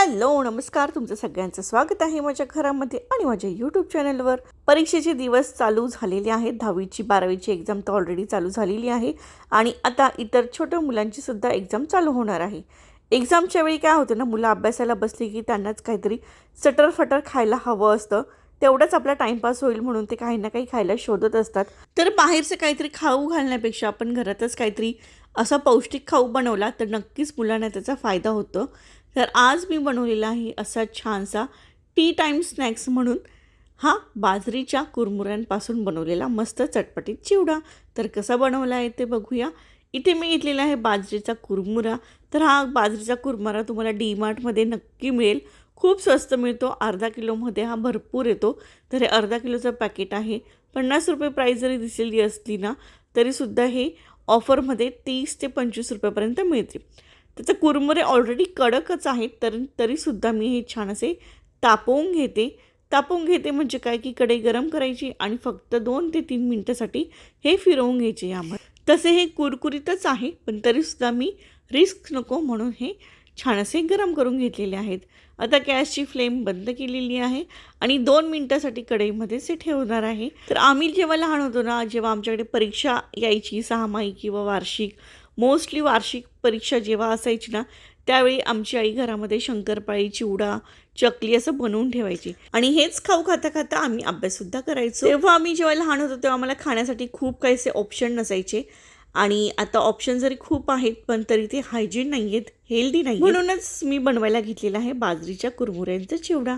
Hello नमस्कार. तुमचं सगळ्यांचं स्वागत आहे माझ्या घरामध्ये आणि माझ्या यूट्यूब चॅनलवर परीक्षेचे दिवस चालू झालेले आहेत. दहावीची बारावीची एक्झाम तर ऑलरेडी चालू झालेली आहे. आणि आता इतर छोट्या मुलांची सुद्धा एक्झाम चालू होणार आहे. एक्झामच्या वेळी काय होतं ना मुलं अभ्यासाला बसली की त्यांनाच काहीतरी सटर फटर खायला हवं असतं. तेवढंच आपला टाईमपास होईल म्हणून ते काही ना काही खायला शोधत असतात. तर बाहेरचं काहीतरी खाऊ घालण्यापेक्षा आपण घरातच काहीतरी असा पौष्टिक खाऊ बनवला तर नक्कीच मुलांना त्याचा फायदा होतो. तर आज मी बनवलेला आहे असा छानसा टी टाईम स्नॅक्स म्हणून. हा बाजरीच्या कुरमुऱ्यांपासून बनवलेला मस्त चटपटीत चिवडा. तर कसा बनवला आहे ते बघूया. इथे मी घेतलेला आहे बाजरीचा कुरमुरा. तर हा बाजरीचा कुरमुरा तुम्हाला डी मार्टमध्ये नक्की मिळेल. खूप स्वस्त मिळतो. अर्धा किलोमध्ये हा भरपूर येतो. तर हे अर्धा किलोचं पॅकेट आहे. पन्नास रुपये प्राईस जरी दिसलेली असली ना तरीसुद्धा हे ऑफरमध्ये तीस ते पंचवीस रुपयापर्यंत मिळते त्याचे कुरमुरे ऑलरेडी कडकच आहेत तर तरीसुद्धा मी हे छान असे तापवून घेते. तापवून घेते म्हणजे काय? की कढई गरम करायची आणि फक्त दोन ते तीन मिनटासाठी हे फिरवून घ्यायचे यामध्ये. तसे हे कुरकुरीतच आहे पण तरीसुद्धा मी रिस्क नको म्हणून हे छान असे गरम करून घेतलेले आहेत. आता गॅसची फ्लेम बंद केलेली आहे आणि दोन मिनटासाठी कढईमध्येच हे ठेवणार आहे. तर आम्ही जेव्हा लहान होतो ना जेव्हा आमच्याकडे परीक्षा यायची सहामाही किंवा वार्षिक मोस्टली वार्षिक परीक्षा जेव्हा असायची ना त्यावेळी आमची आई घरामध्ये शंकरपाळी चिवडा चकली असं बनवून ठेवायची. आणि हेच खाऊ खाता खाता आम्ही अभ्याससुद्धा करायचो. तेव्हा आम्ही जेव्हा लहान होतो तेव्हा आम्हाला खाण्यासाठी खूप काहीसे ऑप्शन नसायचे. आणि आता ऑप्शन जरी खूप आहेत पण तरी ते हायजीन नाही आहेत हेल्दी नाही म्हणूनच मी बनवायला घेतलेला आहे बाजरीच्या कुरमुऱ्यांचा चिवडा.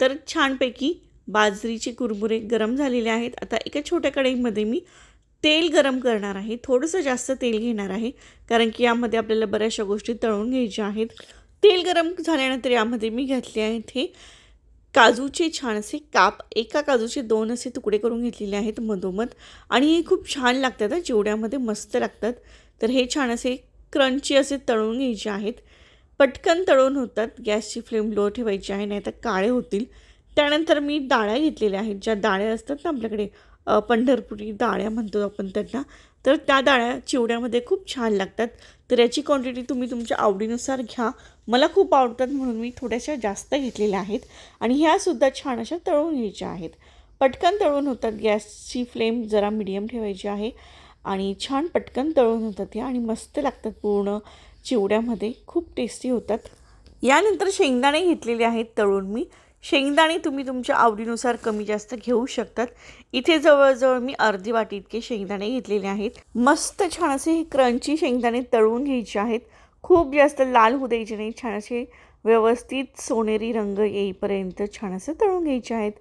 तर छानपैकी बाजरीचे कुरमुरे गरम झालेले आहेत. आता एका छोट्या कढईमध्ये मी तेल गरम करणार आहे. थोडंसं जास्त तेल घेणार आहे. कारण की यामध्ये आपल्याला बऱ्याचशा गोष्टी तळून घ्यायच्या आहेत. तेल गरम झाल्यानंतर यामध्ये मी घातले आहेत हे काजूचे छान असे काप. एका काजूचे दोन असे तुकडे करून घेतलेले आहेत मधोमध. आणि हे खूप छान लागतात जेवढ्यामध्ये मस्त लागतात. तर हे छान असे क्रंची असे तळून घ्यायचे आहेत. पटकन तळून होतात. गॅसची फ्लेम लो ठेवायची आहे नाही तर काळे होतील. त्यानंतर मी डाळ्या घेतलेल्या आहेत. ज्या डाळ्या असतात ना आपल्याकडे पंढरपुरी डाळ्या म्हणतो आपण त्यांना. तर त्या डाळ्या चिवड्यामध्ये खूप छान लागतात. तर याची क्वांटिटी तुम्ही तुमच्या आवडीनुसार घ्या. मला खूप आवडतात म्हणून मी थोड्याशा जास्त घेतलेल्या आहेत. आणि ह्यासुद्धा छान अशा तळून घ्यायच्या आहेत. पटकन तळून होतात गॅसची फ्लेम जरा मिडियम ठेवायची आहे. आणि छान पटकन तळून होतात ह्या आणि मस्त लागतात पूर्ण चिवड्यामध्ये. खूप टेस्टी होतात. यानंतर शेंगदाणे घेतलेले आहेत तळून मी. शेंगदाणे तुम्ही तुमच्या आवडीनुसार कमी जास्त घेऊ शकतात. इथे जवळजवळ मी अर्धी वाटी इतके शेंगदाणे घेतलेले आहेत. मस्त छान असे हे क्रंची शेंगदाणे तळून घ्यायचे आहेत. खूप जास्त लाल होऊ द्यायचे नाही. छान असे व्यवस्थित सोनेरी रंग येईपर्यंत छान असं तळून घ्यायचे आहेत.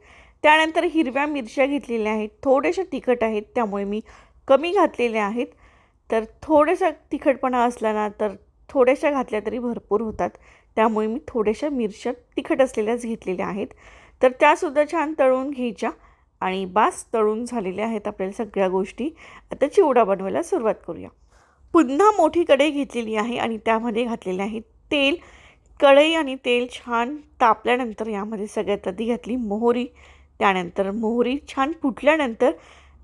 त्यानंतर हिरव्या मिरच्या घेतलेल्या आहेत. थोड्याशा तिखट आहेत त्यामुळे मी कमी घातलेल्या आहेत. तर थोडासा तिखटपणा असला ना तर थोड्याशा घातल्या तरी भरपूर होतात. त्यामुळे मी थोड्याशा मिरच्या तिखट असलेल्याच घेतलेल्या आहेत. तर त्यासुद्धा छान तळून घ्यायच्या आणि बास तळून झालेल्या आहेत आपल्याला सगळ्या गोष्टी. आता चिवडा बनवायला सुरुवात करूया. पुन्हा मोठी कढई घेतलेली आहे आणि त्यामध्ये घातलेले आहे तेल. कढई आणि तेल छान तापल्यानंतर यामध्ये सगळ्यात आधी घातली मोहरी. त्यानंतर मोहरी छान फुटल्यानंतर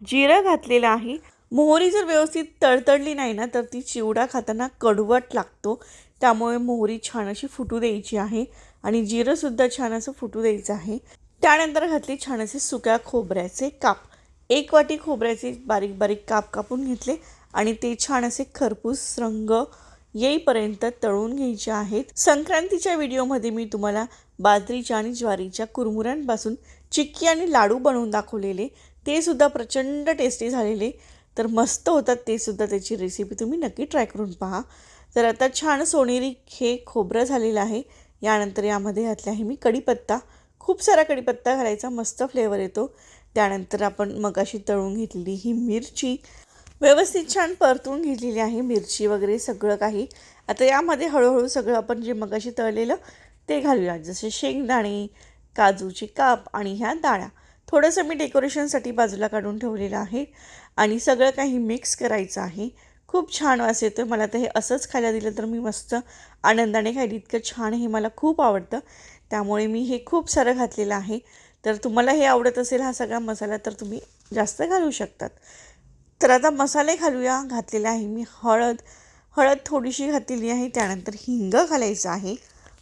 जिरं घातलेलं आहे. मोहरी जर व्यवस्थित तळतळली नाही ना तर ती चिवडा खाताना कडवट लागतो. त्यामुळे मोहरी छान अशी फुटू द्यायची आहे आणि जिरंसुद्धा छान असं फुटू द्यायचं आहे. त्यानंतर घातले छान असे सुक्या खोबऱ्याचे काप. एक वाटी खोबऱ्याचे बारीक बारीक काप कापून घेतले आणि ते छान असे खरपूस रंग येईपर्यंत तळून घ्यायचे आहेत. संक्रांतीच्या व्हिडिओमध्ये मी तुम्हाला बाजरीच्या आणि ज्वारीच्या कुरमुऱ्यांपासून चिक्की आणि लाडू बनवून दाखवलेले. ते सुद्धा प्रचंड टेस्टी झालेले. तर मस्त होतात ते सुद्धा त्याची रेसिपी तुम्ही नक्की ट्राय करून पहा. तर आता छान सोनेरी हे खोबरं झालेलं आहे. यानंतर यामध्ये घातले आहे मी कढीपत्ता. खूप सारा कढीपत्ता घालायचा मस्त फ्लेवर येतो. त्यानंतर आपण मगाशी तळून घेतलेली ही मिरची. व्यवस्थित छान परतून घेतलेली आहे मिरची वगैरे सगळं काही. आता यामध्ये हळूहळू सगळं आपण जे मगाशी तळलेलं ते घालूया. जसे शेंगदाणे काजूची काप आणि ह्या डाळ्या थोडंसं मी डेकोरेशनसाठी बाजूला काढून ठेवलेलं आहे. आणि सगळं काही मिक्स करायचं आहे. खूप छान वास येतो मला तर हे असंच खायला दिलं तर मी मस्त आनंदाने खाईल. इतकं छान हे मला खूप आवडतं. त्यामुळे मी हे खूप सारं घातलेलं आहे. तर तुम्हाला हे आवडत असेल हा सगळा मसाला तर तुम्ही जास्त घालू शकतात. तर आता मसाले घालूया. घातलेले आहे मी हळद. हळद थोडीशी घातलेली आहे. त्यानंतर हिंग घालायचं आहे.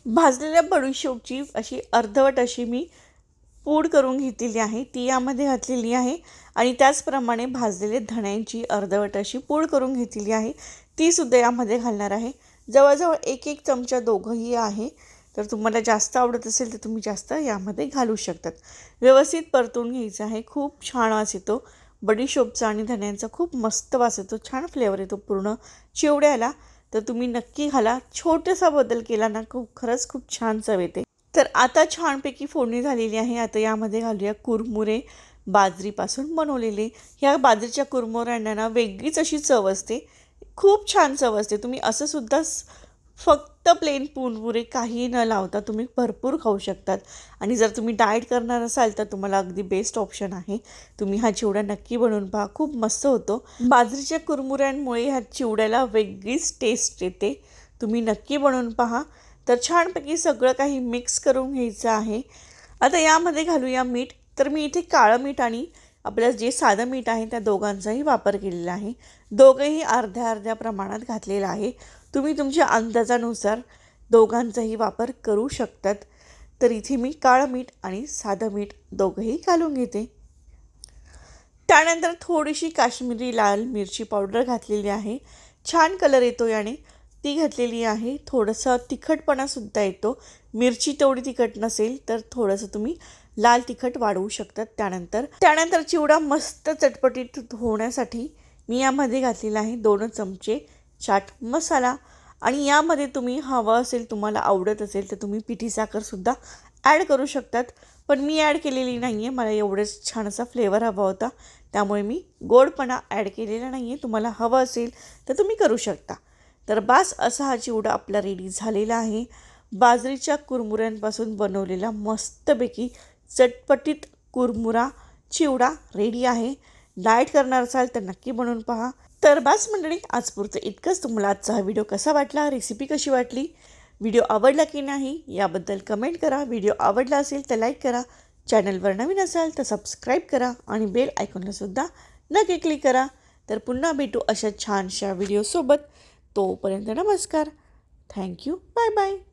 भाजलेल्या बडीशोपची अशी अर्धवट अशी मी पूड करून घेतलेली आहे ती यामध्ये घातलेली आहे आणि त्याचप्रमाणे भाजलेले धण्यांची अर्धवट अशी पूड करून घेतलेली आहे तीसुद्धा यामध्ये घालणार आहे. जवळजवळ एक एक चमचा दोघंही आहे तर तुम्हाला जास्त आवडत असेल तर तुम्ही जास्त यामध्ये घालू शकतात. व्यवस्थित परतून घ्यायचं आहे खूप छान वास येतो. बडीशोपचा आणि धण्यांचा खूप मस्त वास येतो छान फ्लेवर येतो पूर्ण चिवड्याला. तर तुम्ही नक्की घाला छोटासा बदल केला ना खूप खरंच खूप छान चव येते. तर आता छानपैकी फोडणी झालेली आहे. आता यामध्ये घालूया कुरमुरे बाजरीपासून बनवलेले. ह्या बाजरीच्या कुरमुऱ्यांना ना वेगळीच अशी चव असते. खूप छान चव असते. तुम्ही असं सुद्धा फक्त प्लेन पुरमुरे काही न लावता तुम्ही भरपूर खाऊ शकतात. आणि जर तुम्ही डाएट करणार असाल तर तुम्हाला अगदी बेस्ट ऑप्शन आहे. तुम्ही हा चिवडा नक्की बनवून पहा. खूप मस्त होतो. बाजरीच्या कुरमुऱ्यांमुळे ह्या चिवड्याला वेगळीच टेस्ट येते. तुम्ही नक्की बनवून पहा. तर छानपैकी सगळं काही मिक्स करून घ्यायचं आहे. आता यामध्ये घालूया मीठ. तर मी इथे काळं मीठ आणि आपलं जे साधं मीठ आहे त्या दोघांचाही वापर केलेला आहे. दोघंही अर्ध्या अर्ध्या प्रमाणात घातलेलं आहे. तुम्ही तुमच्या अंदाजानुसार दोघांचाही वापर करू शकतात. तर इथे मी काळं मीठ आणि साधं मीठ दोघंही घालून घेते. त्यानंतर थोडीशी काश्मीरी लाल मिरची पावडर घातलेली आहे. छान कलर येतो याने ती घातलेली आहे. थोडंसं तिखटपणासुद्धा येतो. मिरची तेवढी तिखट नसेल तर थोडंसं तुम्ही लाल तिखट वाढवू शकतात त्यानंतर. त्यानंतर चिवडा मस्त चटपटीत होण्यासाठी मी यामध्ये घातलेला आहे दोन चमचे चाट मसाला. आणि यामध्ये तुम्ही हवं असेल तुम्हाला आवडत असेल तर तुम्ही पिठी साखरसुद्धा ॲड करू शकतात. पण मी ॲड केलेली नाही आहे मला एवढंच छान असा फ्लेवर हवा होता. त्यामुळे मी गोडपणा ॲड केलेला नाही आहे तुम्हाला हवं असेल तर तुम्ही करू शकता. तर बास असा हा चिवडा आपला रेडी झालेला आहे. बाजरीच्या कुरमुऱ्यांपासून बनवलेला मस्तपैकी चटपटीत कुरमुरा चिवडा रेडी आहे. डाएट करणार असाल तर नक्की बनवून पहा. तर बास मंडळी आजपुरतं इतकंच. तुम्हाला आजचा हा व्हिडिओ कसा वाटला? रेसिपी कशी वाटली? व्हिडिओ आवडला की नाही? याबद्दल कमेंट करा. व्हिडिओ आवडला असेल तर लाईक करा. चॅनलवर नवीन असाल तर सबस्क्राईब करा आणि बेल आयकॉनलासुद्धा नक्की क्लिक करा. तर पुन्हा भेटू अशा छानशा व्हिडिओसोबत तोपर्यंत नमस्कार. Thank you bye bye